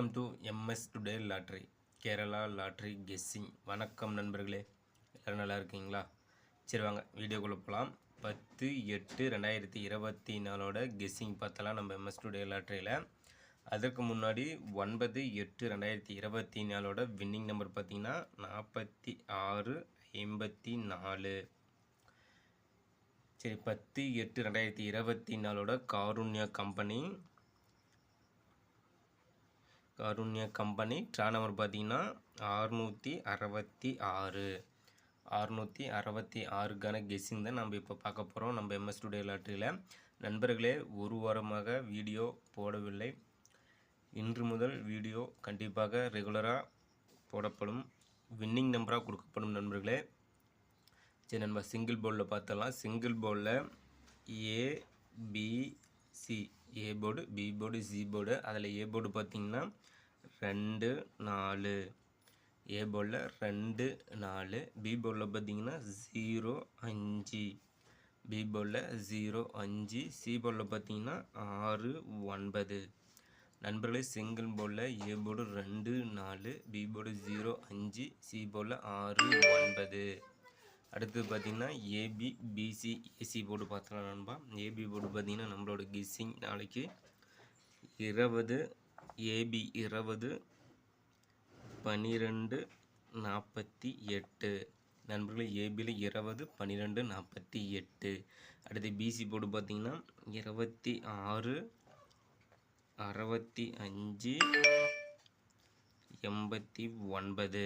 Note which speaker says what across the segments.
Speaker 1: Welcome to MS today lottery Kerala lottery guessing. வணக்கம் நண்பர்களே எல்லோரும் நல்லா இருக்கீங்களா? சரி வாங்க வீடியோக்குள்ளே போகலாம் பத்து எட்டு ரெண்டாயிரத்தி இருபத்தி நாலோட கெஸ்ஸிங் பார்த்தலாம் நம்ம எம்எஸ் டுடே லாட்ரியில். அதற்கு முன்னாடி ஒன்பது எட்டு ரெண்டாயிரத்தி இருபத்தி நாலோட வின்னிங் நம்பர் பார்த்தீங்கன்னா நாற்பத்தி ஆறு ஐம்பத்தி நாலு. சரி பத்து எட்டு ரெண்டாயிரத்தி இருபத்தி நாலோட Karunya company Karunya company. Draw number பார்த்தீங்கன்னா அறுநூற்றி அறுபத்தி ஆறு. அறுநூற்றி அறுபத்தி ஆறுக்கான கெஸ்ஸிங் தான் நம்ம இப்போ பார்க்க போகிறோம் நம்ம எம்எஸ் டுடே லாட்ரியில். நண்பர்களே ஒரு வாரமாக வீடியோ போடவில்லை. இன்று முதல் வீடியோ கண்டிப்பாக ரெகுலராக போடப்படும். வின்னிங் நம்பராக கொடுக்கப்படும் நண்பர்களே. சரி நம்ம சிங்கிள் போர்டில் பார்த்தலாம் சிங்கிள் போர்டில் ABC A board B board C board அதில் ஏ போர்டு பார்த்தீங்கன்னா ரெண்டு நாலு. ஏ போர்டில் ரெண்டு நாலு. பி போர்டில் பார்த்தீங்கன்னா ஜீரோ அஞ்சு. பி போர்டில் ஜீரோ அஞ்சு. சி போர்டில் பார்த்தீங்கன்னா ஆறு ஒன்பது. நண்பர்களே சிங்கிள் போர்டில் ஏ போர்டு ரெண்டு நாலு. பி போர்டு ஜீரோ அஞ்சு. சி போர்டில் ஆறு ஒன்பது. அடுத்து பார்த்தீங்கன்னா ஏபி பிசி ஏசி போர்டு பார்த்தலாம் நண்பா. ஏபி போர்டு பார்த்தீங்கன்னா நம்மளோட கிஸ்ஸிங் நாளைக்கு இருபது ஏபி இருபது பன்னிரெண்டு நாற்பத்தி எட்டு. நண்பர்களே ஏபியில் இருபது பன்னிரெண்டு நாற்பத்தி எட்டு. அடுத்து பிசி போர்டு பார்த்தீங்கன்னா இருபத்தி ஆறு அறுபத்தி அஞ்சு எண்பத்தி ஒன்பது.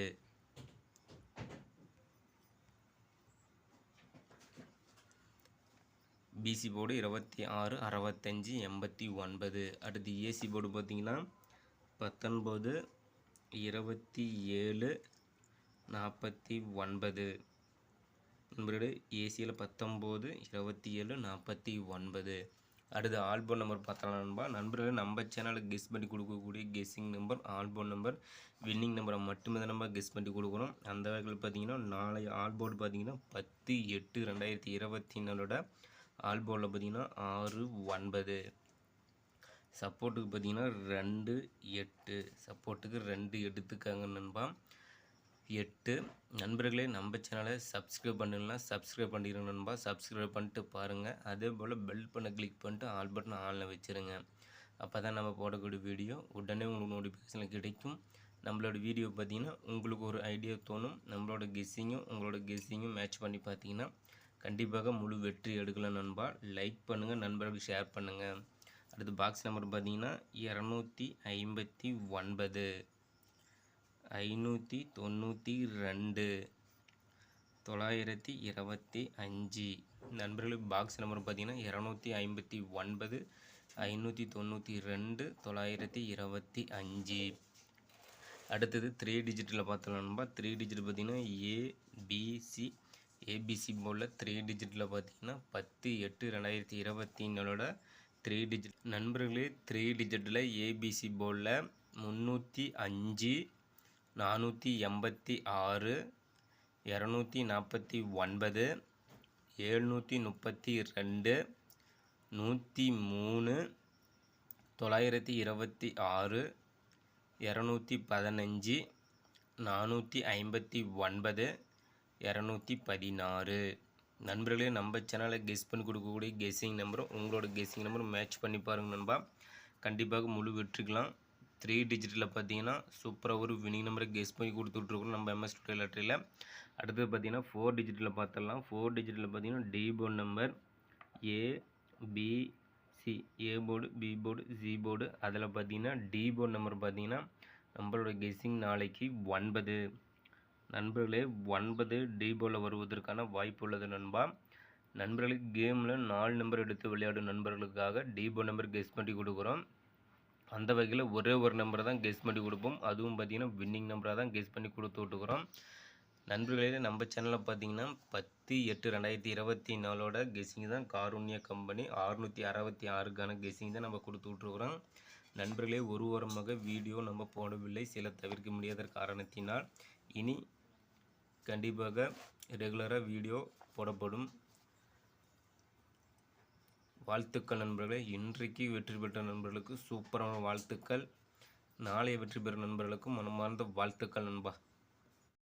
Speaker 1: பிசி போர்டு இருபத்தி ஆறு அறுபத்தஞ்சி எண்பத்தி ஒன்பது. அடுத்து ஏசி போர்டு பார்த்தீங்கன்னா பத்தொன்பது இருபத்தி ஏழு நாற்பத்தி ஒன்பது. நம்பரோடு ஏசியில் பத்தொம்போது இருபத்தி ஏழு நாற்பத்தி ஒன்பது. அடுத்து ஆல்பம் நம்பர் பார்த்தலாம் நண்பா. நண்பர்கள் நம்ம சேனலுக்கு கெஸ் பண்ணி கொடுக்கக்கூடிய கெஸ்ஸிங் நம்பர் ஆல்போன் நம்பர் வின்னிங் நம்பரை மட்டுமே தான் நம்ம கெஸ் பண்ணி கொடுக்குறோம் அந்த வகையில் பார்த்தீங்கன்னா நாளை ஆல்போர்டு பார்த்தீங்கன்னா பத்து எட்டு ரெண்டாயிரத்தி இருபத்தி நாலோட ஆல்போவில் பார்த்தீங்கன்னா ஆறு ஒன்பது. சப்போர்ட்டுக்கு பார்த்தீங்கன்னா ரெண்டு எட்டு. சப்போர்ட்டுக்கு ரெண்டு எடுத்துக்காங்க நண்பா. எட்டு. நண்பர்களே நம்ம சேனலை சப்ஸ்கிரைப் பண்ணலாம் சப்ஸ்கிரைப் பண்ணிடுங்க நண்பா. சப்ஸ்கிரைப் பண்ணிட்டு பாருங்கள் அதே போல் பெல் பண்ண கிளிக் பண்ணிட்டு ஆல் பட்டன் ஆனில் வச்சுருங்க. அப்போ தான் நம்ம போடக்கூடிய வீடியோ உடனே உங்களுக்கு நோட்டிஃபிகேஷனில் கிடைக்கும். நம்மளோட வீடியோ பார்த்தீங்கன்னா உங்களுக்கு ஒரு ஐடியா தோணும். நம்மளோட கெஸ்ஸிங்கும் உங்களோட கெஸ்ஸிங்கும் மேட்ச் பண்ணி பார்த்தீங்கன்னா கண்டிப்பாக முழு வெற்றி எடுக்கலாம் நண்பா. லைக் பண்ணுங்கள் நண்பர்களுக்கு ஷேர் பண்ணுங்கள் அடுத்து பாக்ஸ் நம்பர் பார்த்தீங்கன்னா இரநூத்தி ஐம்பத்தி ஒன்பது. ஐநூற்றி தொண்ணூற்றி ரெண்டு. தொள்ளாயிரத்தி இருபத்தி அஞ்சு. நண்பர்களுக்கு பாக்ஸ் நம்பர் பார்த்தீங்கன்னா இரநூத்தி ஐம்பத்தி ஒன்பது. ஐநூற்றி தொண்ணூற்றி ரெண்டு. தொள்ளாயிரத்தி இருபத்தி அஞ்சு. அடுத்தது த்ரீ டிஜிட்டில் பார்த்தோம்னா த்ரீ டிஜிட் பார்த்தீங்கன்னா ஏபிசி ஏபிசி போல் த்ரீ டிஜிட்டில் பார்த்தீங்கன்னா பத்து எட்டு ரெண்டாயிரத்தி இருபத்தி நாலோட த்ரீ டிஜிட் நண்பர்களே த்ரீ டிஜிட்டில் ஏபிசி போர்டில் முந்நூற்றி அஞ்சு நானூற்றி எண்பத்தி ஆறு இரநூத்தி நாற்பத்தி ஒன்பது எழுநூற்றி முப்பத்தி ரெண்டு நூற்றி மூணு தொள்ளாயிரத்தி இருபத்தி ஆறு இரநூத்தி பதினஞ்சு நானூற்றி ஐம்பத்தி ஒன்பது இரநூத்தி பதினாறு. நண்பர்களே நம்ம சேனலில் கெஸ் பண்ணி கொடுக்கக்கூடிய கெஸ்ஸிங் நம்பரும் உங்களோட கெஸ்ஸிங் நம்பரும் மேட்ச் பண்ணி பாருங்கள் நண்பா. கண்டிப்பாக முழு வெற்றிக்கலாம் த்ரீ டிஜிட்டில் பார்த்தீங்கன்னா சூப்பராக ஒரு வினிங் நம்பரை கெஸ் பண்ணி கொடுத்துட்ருக்கோம் நம்ம எம்எஸ் டூ லாட்ரியில் அடுத்தது பார்த்தீங்கன்னா ஃபோர் டிஜிட்டில் பார்த்துடலாம். ஃபோர் டிஜிட்டில் பார்த்தீங்கன்னா D board number A B C A board B board C board அதில் பார்த்தீங்கன்னா டி போர்டு நம்பர் பார்த்தீங்கன்னா நம்மளோட கெஸ்ஸிங் நாளைக்கு ஒன்பது. நண்பர்களே ஒன்பது டி வருவதற்கான வாய்ப்பு உள்ளது நண்பா. நண்பர்களுக்கு கேமில் நாலு நம்பர் எடுத்து விளையாடும் நண்பர்களுக்காக டி நம்பர் கெஸ் பண்ணி கொடுக்குறோம். அந்த வகையில் ஒரே ஒரு நம்பரை தான் கெஸ் பண்ணி கொடுப்போம். அதுவும் பார்த்திங்கன்னா வின்னிங் நம்பராக தான் கெஸ் பண்ணி கொடுத்து விட்டுக்கிறோம். நண்பர்களே நம்ம சேனலில் பார்த்தீங்கன்னா பத்து எட்டு ரெண்டாயிரத்தி இருபத்தி நாலோட கெஸிங் தான் காருண்ய கம்பெனி. அறுநூற்றி அறுபத்தி ஆறுக்கான கெஸ்ஸிங் தான் நம்ம கொடுத்து விட்ருக்குறோம் நண்பர்களே ஒரு வாரமாக வீடியோ நம்ம போடவில்லை. சில தவிர்க்க முடியாத காரணத்தினால் இனி கண்டிப்பாக ரெகுலராக வீடியோ போடப்படும். வாழ்த்துக்கள் நண்பர்களே. இன்றைக்கு வெற்றி பெற்ற நண்பர்களுக்கு சூப்பரான வாழ்த்துக்கள். நாளைய வெற்றி பெறும் நண்பர்களுக்கும் மனமார்ந்த வாழ்த்துக்கள் நண்பா.